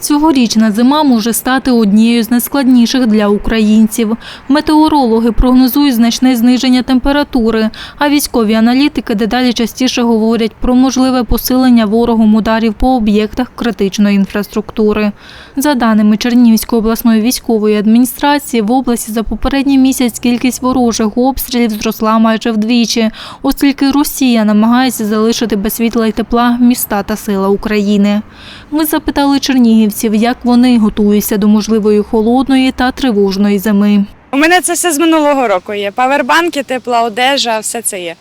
Цьогорічна зима може стати однією з найскладніших для українців. Метеорологи прогнозують значне зниження температури, а військові аналітики дедалі частіше говорять про можливе посилення ворогом ударів по об'єктах критичної інфраструктури. За даними Чернігівської обласної військової адміністрації, в області за попередній місяць кількість ворожих обстрілів зросла майже вдвічі, оскільки Росія намагається залишити без світла і тепла міста та села України. Ми запитали чернігівців, як вони готуються до можливої холодної та тривожної зими. У мене це все з минулого року є. Павербанки, тепла одежа, все це є.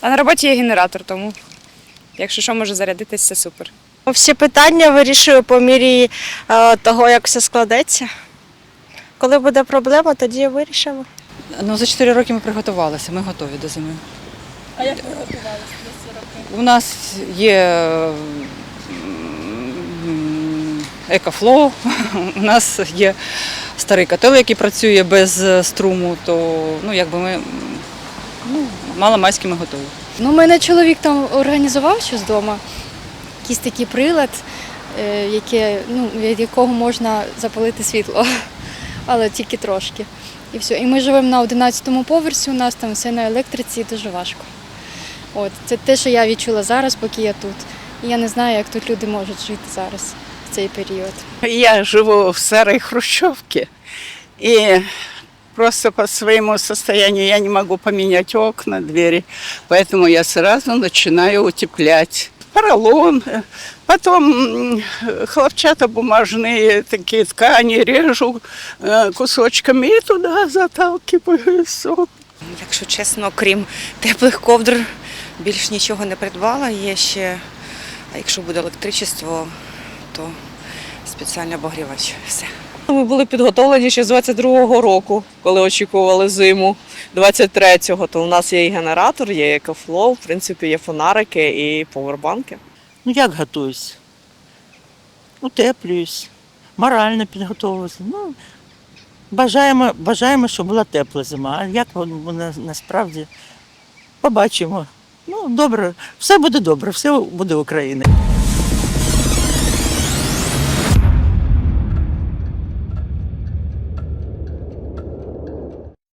А на роботі є генератор, тому якщо що, може зарядитись, це супер. Всі питання вирішую по мірі е, того, як все складеться. Коли буде проблема, тоді вирішимо. Ну, за 4 роки ми приготувалися, ми готові до зими. А як ви готувалися за ці роки? У нас є м, екофло, у нас є старий котел, який працює без е, струму, то ну, якби ми ну, мало-майськи ми готові. Ну, у мене чоловік там організував щось вдома, якийсь такий прилад, е, яке, ну, від якого можна запалити світло, але тільки трошки. І все. І ми живемо на 11-му поверсі, у нас там все на електриці дуже важко. От, це те, що я відчула зараз, поки я тут. І я не знаю, як тут люди можуть жити зараз цей період. Я живу в старой хрущевке, и просто по своему состоянию я не могу поменять окна, двери, поэтому я сразу начинаю утеплять. Поролон, э, потом м, хлопчатобумажные такие ткани режу э, кусочками и туда заталкиваю все. Якщо чесно, крім теплих ковдр, більш нічого не придбала. Є ще, а якщо буде електричество, то спеціальний обогрівач. Все. Ми були підготовлені ще з 22-го року, коли очікували зиму 23-го, то у нас є і генератор, є екофлоу, в принципі, є фонарики і повербанки. Ну як готуюсь? Утеплююсь, морально підготовлююся. Ну, бажаємо, бажаємо, щоб була тепла зима. А як воно буде насправді побачимо. Ну, добре, все буде добре, все буде Україна.